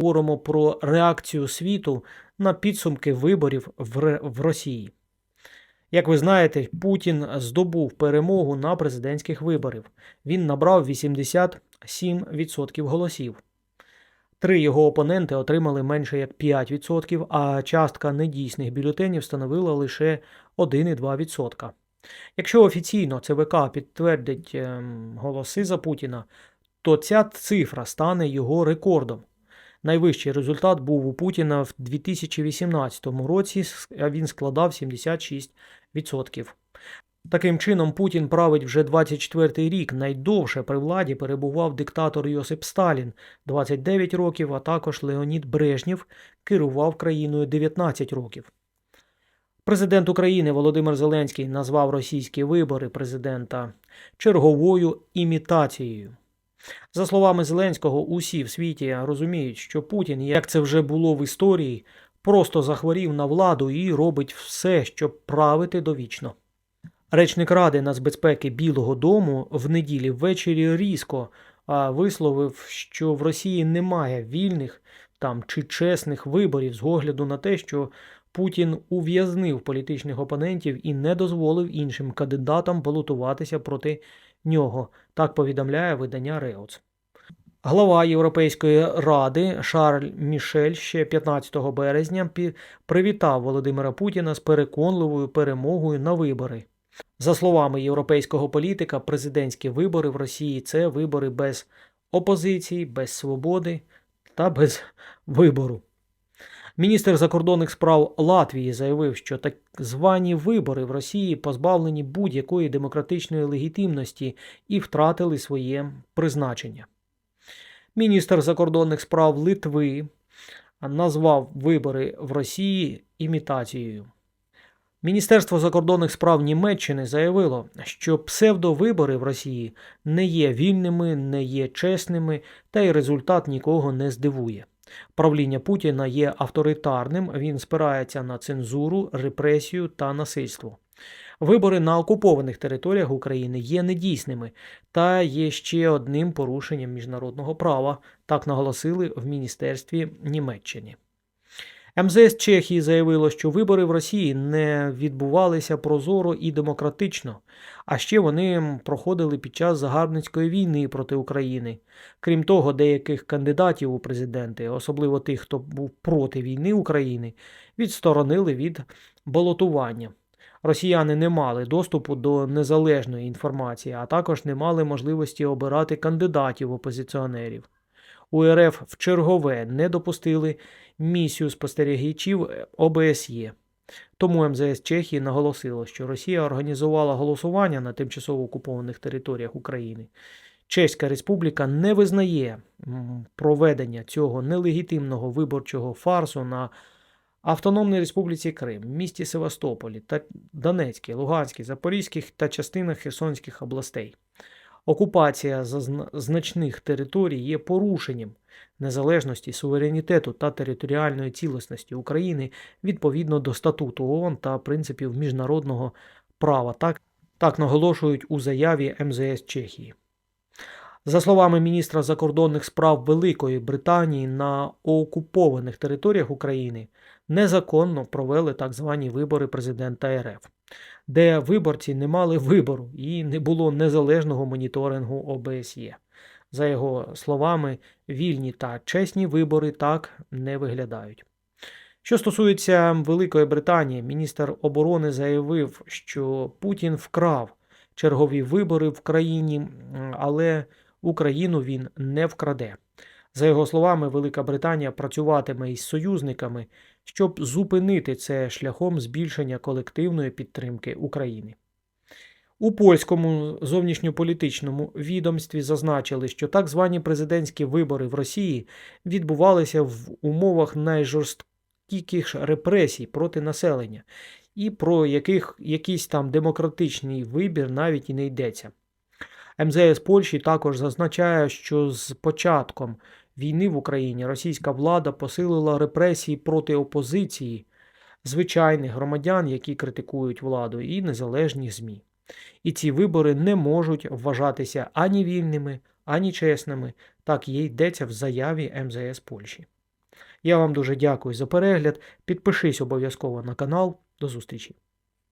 Говоримо про реакцію світу на підсумки виборів в, Росії. Як ви знаєте, Путін здобув перемогу на президентських виборах. Він набрав 87% голосів. Три його опоненти отримали менше як 5%, а частка недійсних бюлетенів становила лише 1,2%. Якщо офіційно ЦВК підтвердить ем, голоси за Путіна, то ця цифра стане його рекордом. Найвищий результат був у Путіна в 2018 році, а він складав 76%. Таким чином, Путін править вже 24-й рік. Найдовше при владі перебував диктатор Йосип Сталін 29 років, а також Леонід Брежнєв керував країною 19 років. Президент України Володимир Зеленський назвав російські вибори президента черговою імітацією. За словами Зеленського, усі в світі розуміють, що Путін, як це вже було в історії, просто захворів на владу і робить все, щоб правити довічно. Речник Ради нацбезпеки Білого Дому в неділі ввечері різко висловив, що в Росії немає вільних там чи чесних виборів з огляду на те, що Путін ув'язнив політичних опонентів і не дозволив іншим кандидатам балотуватися проти нього. Так повідомляє видання Реуц. Глава Європейської ради Шарль Мішель ще 15 березня привітав Володимира Путіна з переконливою перемогою на вибори. За словами європейського політика, президентські вибори в Росії це вибори без опозиції, без свободи та без вибору. Міністр закордонних справ Латвії заявив, що так звані вибори в Росії позбавлені будь-якої демократичної легітимності і втратили своє призначення. Міністр закордонних справ Литви назвав вибори в Росії імітацією. Міністерство закордонних справ Німеччини заявило, що псевдовибори в Росії не є вільними, не є чесними, та й результат нікого не здивує. Правління Путіна є авторитарним, він спирається на цензуру, репресію та насильство. Вибори на окупованих територіях України є недійсними та є ще одним порушенням міжнародного права, так наголосили в Міністерстві Німеччини. МЗС Чехії заявило, що вибори в Росії не відбувалися прозоро і демократично, а ще вони проходили під час загарбницької війни проти України. Крім того, деяких кандидатів у президенти, особливо тих, хто був проти війни України, відсторонили від балотування. Росіяни не мали доступу до незалежної інформації, а також не мали можливості обирати кандидатів опозиціонерів. У РФ в чергове не допустили місію спостерігачів ОБСЄ. Тому МЗС Чехії наголосило, що Росія організувала голосування на тимчасово окупованих територіях України. Чеська республіка не визнає проведення цього нелегітимного виборчого фарсу на Автономній Республіці Крим, місті Севастополі та Донецькій, Луганській, Запорізьких та частинах Херсонських областей. Окупація значних територій є порушенням незалежності, суверенітету та територіальної цілісності України відповідно до статуту ООН та принципів міжнародного права. Так, так наголошують у заяві МЗС Чехії. За словами міністра закордонних справ Великої Британії, на окупованих територіях України незаконно провели так звані вибори президента РФ, де виборці не мали вибору і не було незалежного моніторингу ОБСЄ. За його словами, вільні та чесні вибори так не виглядають. Що стосується Великої Британії, міністр оборони заявив, що Путін вкрав чергові вибори в країні, але Україну він не вкраде. За його словами, Велика Британія працюватиме із союзниками, щоб зупинити це шляхом збільшення колективної підтримки України. У польському зовнішньополітичному відомстві зазначили, що так звані президентські вибори в Росії відбувалися в умовах найжорсткіших репресій проти населення, і про яких якийсь там демократичний вибір навіть і не йдеться. МЗС Польщі також зазначає, що з початком війни в Україні російська влада посилила репресії проти опозиції, звичайних громадян, які критикують владу, і незалежні ЗМІ. І ці вибори не можуть вважатися ані вільними, ані чесними, так і йдеться в заяві МЗС Польщі. Я вам дуже дякую за перегляд. Підпишись обов'язково на канал. До зустрічі!